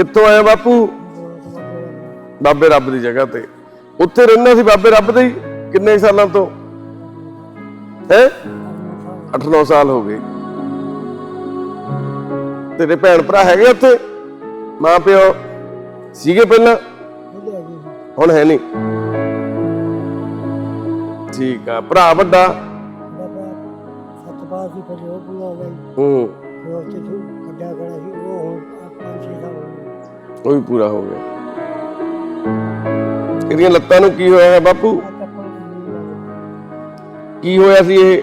ਕਿੱਥੋਂ ਆਇਆ ਬਾਪੂ? ਬਾਬੇ ਰੱਬ ਦੀ ਜਗ੍ਹਾ ਤੇ। ਉੱਥੇ ਰਹਿੰਦਾ ਸੀ ਬਾਬੇ ਰੱਬ ਦੇ ਹੀ ਕਿੰਨੇ ਸਾਲਾਂ ਤੋਂ? ਹੈ? 8-9 ਸਾਲ ਹੋ ਗਏ। ਤੇਰੇ ਭੈਣ ਭਰਾ ਹੈਗੇ ਉੱਥੇ? ਮਾਂ ਪਿਓ? ਸੀਗੇ ਪਹਿਲਾਂ? ਹੁਣ ਹੈ ਨਹੀਂ। ਠੀਕ ਆ ਭਰਾ ਵੱਡਾ? ਸਤਪਾਲ ਸੀ ਫਿਰ ਉਹ ਪੂਰਾ ਹੋ। ਗਿਆ ਜੀ। ਹੂੰ। ਫਿਰ ਉੱਥੇ ਤੋਂ ਕੱਢਿਆ ਗਿਆ ਸੀ ਉਹ ਹੁਣ ਪੰਜ ਛੇ ਸਾਲ ਹੋ ਗਏ। ਉਹ ਵੀ ਪੂਰਾ ਹੋ ਗਿਆ। ਇਹਦੀਆਂ ਲੱਤਾਂ ਨੂੰ ਕੀ ਹੋਇਆ ਹੈ ਬਾਪੂ? ਕੀ ਹੋਇਆ ਸੀ ਇਹ?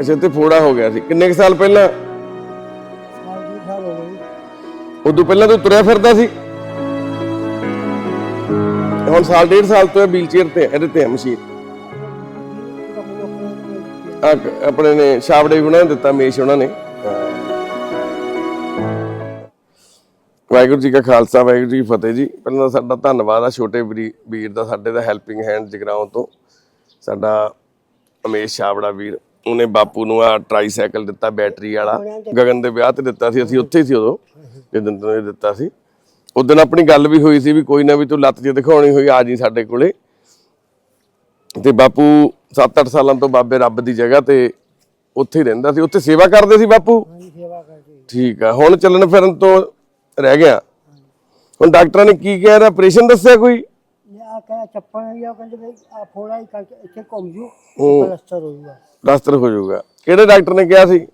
ਅੱਛਾ ਤੇ ਫੋੜਾ ਹੋ ਗਿਆ ਸੀ। ਕਿੰਨੇ ਕੁ ਸਾਲ ਪਹਿਲਾਂ? ਉਦੋਂ ਪਹਿਲਾਂ ਤੂੰ ਤੁਰਿਆ ਫਿਰਦਾ ਸੀ? ਹੁਣ ਸਾਲ, ਡੇਢ ਸਾਲ ਤੋਂ ਇਹ ਵੀਲਚੇਅਰ ਤੇ ਇਹਦੇ ਤੇ ਹੈ ਮਸ਼ੀਨ। ਆਪਣੇ ਨੇ ਛਾਬੜੇ ਵੀ ਬਣਾ ਦਿੱਤਾ ਮੇਸ਼ ਉਹਨਾਂ ਨੇ। ਵਾਹਿਗੁਰੂ ਜੀ ਕਾ ਖਾਲਸਾ ਵਾਹਿਗੁਰੂ ਜੀ ਕੀ ਫਤਿਹ ਜੀ। ਪਹਿਲਾਂ ਤਾਂ ਸਾਡਾ ਧੰਨਵਾਦ ਆ ਛੋਟੇ ਵੀਰੀ- ਦਾ ਸਾਡੇ ਦਾ ਹੈਲਪਿੰਗ ਹੈਂਡ ਜਗਰਾਉਂ ਤੋਂ। ਸਾਡਾ ਅਮੇਸ਼ ਛਾਬੜਾ ਵੀਰ ਉਹਨੇ ਬਾਪੂ ਨੂੰ ਆ ਟ੍ਰਾਈਸਾਈਕਲ ਦਿੱਤਾ ਬੈਟਰੀ ਵਾਲਾ। ਗਗਨ ਦੇ ਵਿਆਹ ਤੇ ਦਿੱਤਾ ਸੀ ਅਸੀਂ ਉੱਥੇ ਹੀ ਸੀ ਉਦੋਂ ਜਦੋਂ ਤੈਨੂੰ ਇਹ ਦਿੱਤਾ ਸੀ। ਉਦੋਂ ਆਪਣੀ ਗੱਲ ਵੀ ਹੋਈ ਸੀ ਵੀ ਕੋਈ ਨਾ ਵੀ ਤੂੰ ਲੱਤ ਜੇ ਦਿਖਾਉਣੀ ਹੋਈ ਆ ਜੀ ਸਾਡੇ ਕੋਲੇ। ਤੇ ਬਾਪੂ 7-8 ਸਾਲਾਂ ਤੋਂ ਬਾਬੇ ਰੱਬ ਦੀ ਜਗ੍ਹਾ ਤੇ ਉੱਥੇ ਰਹਿੰਦਾ ਸੀ। ਉੱਥੇ ਸੇਵਾ ਕਰਦੇ ਸੀ ਬਾਪੂ? ਹਾਂਜੀ ਸੇਵਾ ਕਰਦੇ ਠੀਕ ਆ। ਹੁਣ ਚੱਲਣ ਫਿਰਨ ਤੋਂ ਰਹਿ ਗਿਆ। ਹੁਣ ਡਾਕਟਰਾਂ ਨੇ ਕੀ ਕਿਹਾ? ਆਪਰੇਸ਼ਨ ਦੱਸਿਆ ਕੋਈ? ਆ ਕਹਿੰਦਾ ਚੱਪਲ ਹੈ ਉਹ ਕਹਿੰਦੇ ਵੀ ਆ ਫੋੜਾ ਹੀ ਕਰਕੇ ਇੱਥੇ ਘੁੰਮ ਜੂ ਹੂੰ। ਪਲਸਟਰ ਹੋ ਜੂਗਾ। ਡਾਕਟਰ ਹੋ ਜਾਊਗਾ ਕਿਹੜੇ ਡਾਕਟਰ ਨੇ ਕਿਹਾ ਸੀ?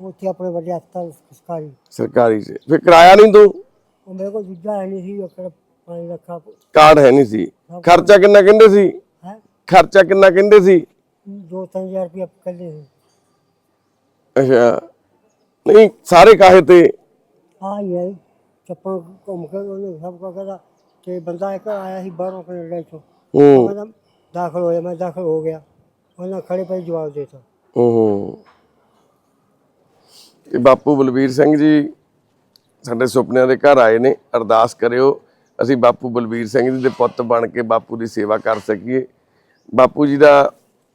ਉੱਥੇ ਆਪਣੇ ਵੱਡੇ ਹਸਪਤਾਲ ਸਰਕਾਰੀ। ਸਰਕਾਰੀ 'ਚ ਫਿਰ ਕਿਰਾਇਆ ਨਹੀਂ ਦੋ ਉਹ ਮੇਰੇ ਕੋਲ ਦੂਜਾ ਹੈ ਨਹੀਂ ਸੀ ਉਹ ਕਿਹੜਾ ਪਾਣੀ ਰੱਖਾ ਕਾਰਡ ਹੈ ਨਹੀਂ ਸੀ। ਖਰਚਾ ਕਿੰਨਾ ਕਹਿੰਦੇ ਸੀ? ਹੈ? ਖਰਚਾ ਕਿੰਨਾ ਕਹਿੰਦੇ ਸੀ? ਦੋ ਤਿੰਨ ਹਜ਼ਾਰ ਰੁਪਏ ਕੱਲੇ ਸੀ। ਅੱਛਾ। ਨਹੀਂ ਸਾਰੇ ਕਾਹੇ ਤੇ ਆ ਹੀ ਹੈ। ਚੱਪਲ ਘੁੰਮ ਕੇ ਉਹਨੇ ਸਭ ਕੁਝ ਕਹਿੰਦਾ ਤੇ ਬੰਦਾ ਇੱਕ ਆਇਆ ਸੀ ਬਾਹਰੋਂ ਕੈਨੇਡਾ ਚੋਂ। ਹੂੰ ਕਹਿੰਦਾ ਦਾਖਲ ਹੋਇਆ ਮੈਂ ਦਾਖਲ ਹੋ ਗਿਆ। ਉਹਨਾਂ ਖੜੇ ਪਏ ਜਵਾਬ ਦੇਤਾ। ਹੂੰ ਇਹ ਬਾਪੂ ਬਲਵੀਰ ਸਿੰਘ ਜੀ ਸਾਡੇ ਸੁਪਨਿਆਂ ਦੇ ਘਰ ਆਏ ਨੇ ਅਰਦਾਸ ਕਰਿਓ ਅਸੀਂ ਬਾਪੂ ਬਲਵੀਰ ਸਿੰਘ ਜੀ ਦੇ ਪੁੱਤ ਬਣ ਕੇ ਬਾਪੂ ਦੀ ਸੇਵਾ ਕਰ ਸਕੀਏ। ਬਾਪੂ ਜੀ ਦਾ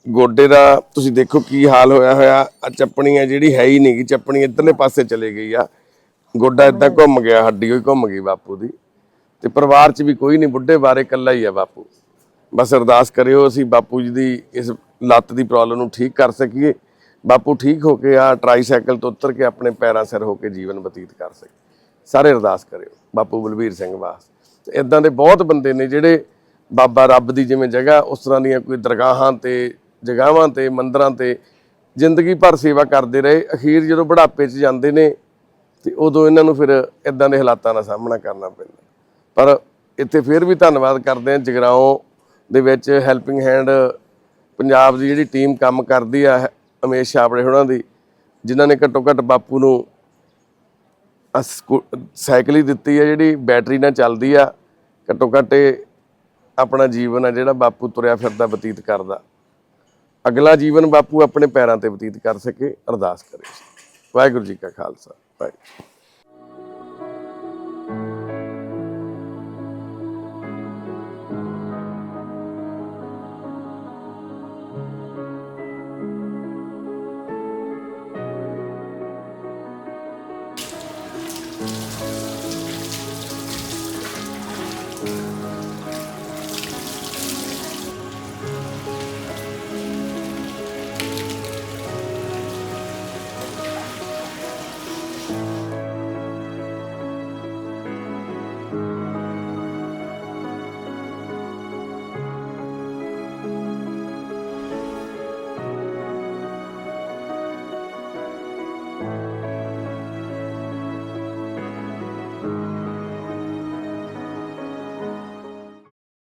ਗੋਡੇ ਦਾ ਤੁਸੀਂ ਦੇਖੋ ਕੀ ਹਾਲ ਹੋਇਆ ਹੋਇਆ ਆ ਚੱਪਣੀ ਆ ਜਿਹੜੀ ਹੈ ਹੀ ਨਹੀਂਗੀ ਚੱਪਣੀ ਇੱਧਰਲੇ ਪਾਸੇ ਚਲੇ ਗਈ ਆ। ਗੋਡਾ ਇਦਾਂ ਘੁੰਮ ਗਿਆ ਹੱਡੀ ਹੋਈ ਘੁੰਮ ਗਈ ਬਾਪੂ ਦੀ। ਤੇ ਪਰਿਵਾਰ 'ਚ ਵੀ ਕੋਈ ਨਹੀਂ ਬੁੱਢੇ ਬਾਰੇ ਇਕੱਲਾ ਹੀ ਆ ਬਾਪੂ। ਬਸ ਅਰਦਾਸ ਕਰਿਓ ਅਸੀਂ ਬਾਪੂ ਜੀ ਦੀ ਇਸ ਲੱਤ ਦੀ ਪ੍ਰੋਬਲਮ ਨੂੰ ਠੀਕ ਕਰ ਸਕੀਏ। ਬਾਪੂ ਠੀਕ ਹੋ ਕੇ ਆ ਟ੍ਰਾਈਸਾਈਕਲ ਤੋਂ ਉਤਰ ਕੇ ਆਪਣੇ ਪੈਰਾਂ ਸਿਰ ਹੋ ਕੇ ਜੀਵਨ ਬਤੀਤ ਕਰ ਸਕੇ। ਸਾਰੇ ਅਰਦਾਸ ਕਰਿਓ ਬਾਪੂ ਬਲਵੀਰ ਸਿੰਘ ਵਾਸ। ਇਦਾਂ ਦੇ ਬਹੁਤ ਬੰਦੇ ਨੇ ਜਿਹੜੇ ਬਾਬਾ ਰੱਬ ਦੀ ਜਿਵੇਂ ਜਗ੍ਹਾ ਉਸ ਤਰ੍ਹਾਂ ਦੀਆਂ ਕੋਈ ਦਰਗਾਹਾਂ ਤੇ ਜਗ੍ਹਾਵਾਂ ਤੇ ਮੰਦਰਾਂ ਤੇ ਜ਼ਿੰਦਗੀ ਭਰ ਸੇਵਾ ਕਰਦੇ ਰਹੇ। ਅਖੀਰ ਜਦੋਂ ਬੁਢਾਪੇ 'ਚ ਜਾਂਦੇ ਨੇ ਤੇ ਉਦੋਂ ਇਹਨਾਂ ਨੂੰ ਫਿਰ ਇਦਾਂ ਦੇ ਹਾਲਾਤਾਂ ਦਾ ਸਾਹਮਣਾ ਕਰਨਾ ਪੈਂਦਾ। ਪਰ ਇੱਥੇ ਫਿਰ ਵੀ ਧੰਨਵਾਦ ਕਰਦੇ ਹਾਂ ਜਗਰਾਓ ਦੇ ਵਿੱਚ ਹੈਲਪਿੰਗ ਹੈਂਡ ਪੰਜਾਬ ਦੀ ਜਿਹੜੀ ਟੀਮ ਕੰਮ ਕਰਦੀ ਆ, ਅਮੇਸ਼ ਛਾਪੜੇ ਹੋਣਾ ਦੀ, ਜਿਨ੍ਹਾਂ ਨੇ ਘੱਟੋ ਘੱਟ ਬਾਪੂ ਨੂੰ ਸਕੂ- ਸਾਈਕਲ ਹੀ ਦਿੱਤੀ ਆ ਜਿਹੜੀ ਬੈਟਰੀ ਨਾਲ ਚੱਲਦੀ ਆ। ਘੱਟੋ ਘੱਟ ਇਹ ਆਪਣਾ ਜੀਵਨ ਆ ਜਿਹੜਾ ਬਾਪੂ ਤੁਰਿਆ ਫਿਰਦਾ ਬਤੀਤ ਕਰਦਾ। ਅਗਲਾ ਜੀਵਨ ਬਾਪੂ ਆਪਣੇ ਪੈਰਾਂ ਤੇ ਬਤੀਤ ਕਰ ਸਕੇ, ਅਰਦਾਸ ਕਰੇ। ਵਾਹਿਗੁਰੂ ਜੀ ਕਾ ਖਾਲਸਾ। ਵਾਹਿਗੁਰੂ